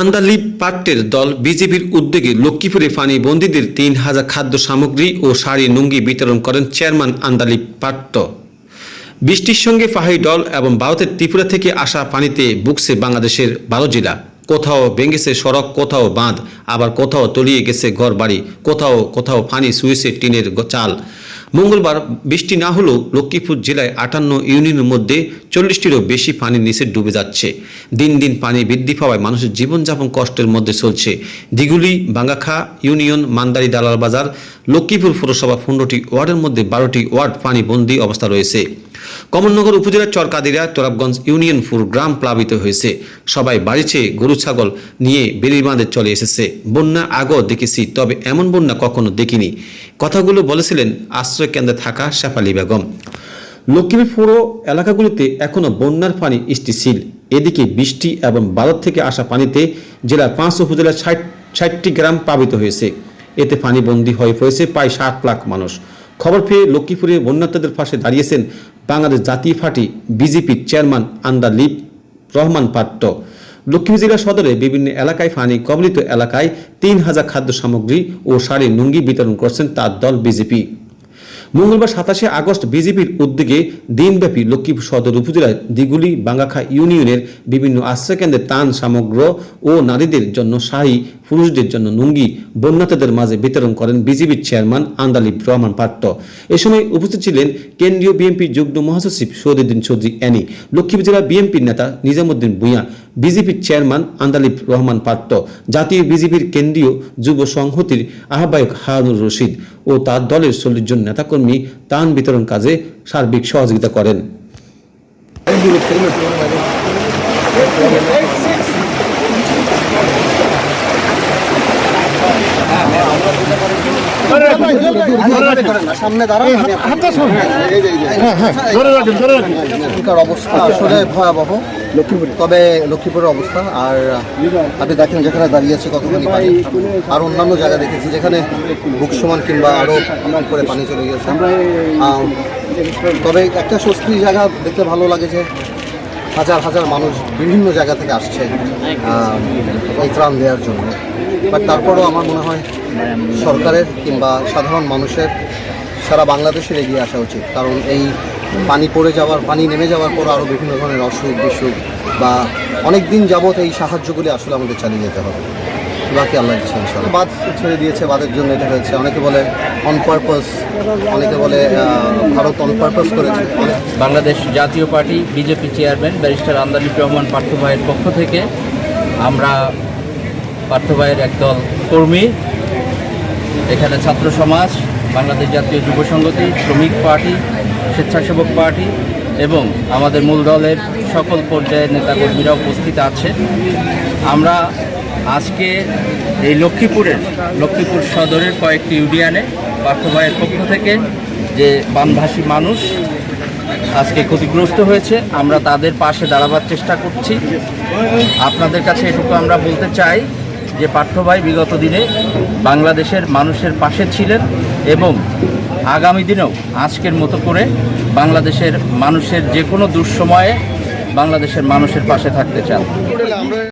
আন্দালিব পাট্টের দল বিজেপির উদ্যোগে লক্ষ্মীপুরে ফানি বন্দীদের তিন হাজার খাদ্য সামগ্রী ও শাড়ি নুঙ্গি বিতরণ করেন চেয়ারম্যান আন্দালিব পাট্ট। বৃষ্টির সঙ্গে পাহাড়ি ডল এবং ভারতের ত্রিপুরা থেকে আসা পানিতে বুকছে বাংলাদেশের বারো জেলা। কোথাও ভেঙেছে সড়ক, কোথাও বাঁধ, আবার কোথাও তলিয়ে গেছে ঘর বাড়ি কোথাও কোথাও পানি শুয়েছে টিনের চাল। মঙ্গলবার বৃষ্টি না হলেও লক্ষ্মীপুর জেলায় আটান্ন ইউনিয়নের মধ্যে চল্লিশটিরও বেশি পানি নিচে ডুবে যাচ্ছে। দিন দিন পানি বৃদ্ধি পাওয়ায় মানুষের জীবনযাপন কষ্টের মধ্যে চলছে। দিগুলি, বাঙ্গাখা ইউনিয়ন, মান্দারি দালাল বাজার, লক্ষ্মীপুর পৌরসভা পনেরোটি ওয়ার্ডের মধ্যে বারোটি ওয়ার্ড পানি বন্দি অবস্থা রয়েছে। কমলনগর উপজেলার চরকাদিরা, তোরাবগঞ্জ ইউনিয়ন ফুর গ্রাম প্লাবিত হয়েছে। সবাই বাড়িছে গরু, ছাগল নিয়ে বেলির বাঁধে চলে এসেছে। বন্যা আগেও দেখেছি, তবে এমন বন্যা কখনো দেখিনি। কথাগুলো বলেছিলেন আশ্রয় কেন্দ্রে থাকা শেফালি বেগম। লক্ষ্মীপুর এলাকাগুলিতে এখনও বন্যার পানি স্থিতিশীল এদিকে বৃষ্টি এবং ভারত থেকে আসা পানিতে জেলার পাঁচ উপজেলার ষাট, ষাটটি গ্রাম প্লাবিত হয়েছে। এতে পানিবন্দী হয়ে পড়েছে প্রায় ষাট লাখ মানুষ। খবর পেয়ে লক্ষ্মীপুরে বন্যার্থীদের পাশে দাঁড়িয়েছেন বাংলাদেশ জাতীয় পার্টি বিজেপির চেয়ারম্যান আন্দালিব রহমান পাট্ট লক্ষ্মীপুর জেলা সদরে বিভিন্ন এলাকায় ফানি কবলিত এলাকায় তিন হাজার খাদ্য সামগ্রী ও শাড়ি লুঙ্গি বিতরণ করছেন তার দল বিজেপি। মঙ্গলবার সাতাশে আগস্ট বিজেপির উদ্যোগে দিনব্যাপী লক্ষ্মীপুর সদর উপজেলার দিগুলি, বাঙ্গাখা ইউনিয়নের বিভিন্ন আশ্রয়কেন্দ্রে তান সামগ্র ও নারীদের জন্য শাড়ি পুরুষদের জন্য লুঙ্গি বন্যাতদের মাঝে বিতরণ করেন বিজেপির চেয়ারম্যান আন্দালিব রহমান পাট্ট এ সময় উপস্থিত ছিলেন কেন্দ্রীয় বিএনপি যুগ্ম মহাসচিব সৌদিদ্দিন চৌধুরী অ্যানি, লক্ষ্মীপুর জেলা বিএনপির নেতা নিজামুদ্দিন ভূঁইয়া বিজেপির চেয়ারম্যান আন্দালিব রহমান পাট্ট জাতীয় বিজেপির কেন্দ্রীয় যুব সংহতির আহ্বায়ক হারুন রশিদ ও তার দলের চল্লিশ জন নেতাকর্মী তান বিতরণ কাজে সার্বিক সহযোগিতা করেন। সামনে দাঁড়ান অবস্থা আসলে ভয়াবহ। লক্ষ্মীপুর তবে লক্ষ্মীপুরের অবস্থা আর আপনি দেখেন যেখানে দাঁড়িয়ে আছে কতখানি পানি আর অন্যান্য জায়গা দেখেছি যেখানে বুক সমান কিংবা আরও করে পানি চলে গেছে আহ, তবে একটা স্বস্তির জায়গা দেখতে ভালো লাগে যে হাজার হাজার মানুষ বিভিন্ন জায়গা থেকে আসছে এই ত্রাণ দেওয়ার জন্য। বাট তারপরেও আমার মনে হয় সরকারের কিংবা সাধারণ মানুষের সারা বাংলাদেশের এগিয়ে আসা উচিত। কারণ এই পানি পড়ে যাওয়ার, পানি নেমে যাওয়ার পর আরও বিভিন্ন ধরনের অসুখ বিসুখ বা অনেক দিন যাবৎ এই সাহায্যগুলি আসলে আমাদের চালিয়ে যেতে হবে। বাকি আল্লাহ ইনশাআল্লাহ। বাদ ছেড়ে দিয়েছে বাদের জন্য এটা হয়েছে। অনেকে বলে অন পারপাস অনেকে বলে ভারত অন পারপাস করেছে। Bangladesh Jatiya Party, BJP chairman, barrister আমদানিক Rahman Partho ভাইয়ের পক্ষ থেকে আমরা পার্থ ভাইয়ের একদল কর্মী, এখানে ছাত্র সমাজ, বাংলাদেশ জাতীয় যুব সংগতি, শ্রমিক পার্টি, স্বেচ্ছাসেবক পার্টি এবং আমাদের মূল দলের সকল পর্যায়ের নেতাকর্মীরা উপস্থিত আছে। আমরা আজকে এই লক্ষ্মীপুরের, লক্ষ্মীপুর সদরের কয়েকটি ইউনিয়নে পার্থ ভাইয়ের পক্ষ থেকে যে বানভাসী মানুষ আজকে ক্ষতিগ্রস্ত হয়েছে, আমরা তাদের পাশে দাঁড়াবার চেষ্টা করছি। আপনাদের কাছে এটুকু আমরা বলতে চাই যে পার্থ ভাই বিগত দিনে বাংলাদেশের মানুষের পাশে ছিলেন এবং আগামী দিনেও আজকের মতো করে বাংলাদেশের মানুষের যে কোনো দুঃসময়ে বাংলাদেশের মানুষের পাশে থাকতে চান।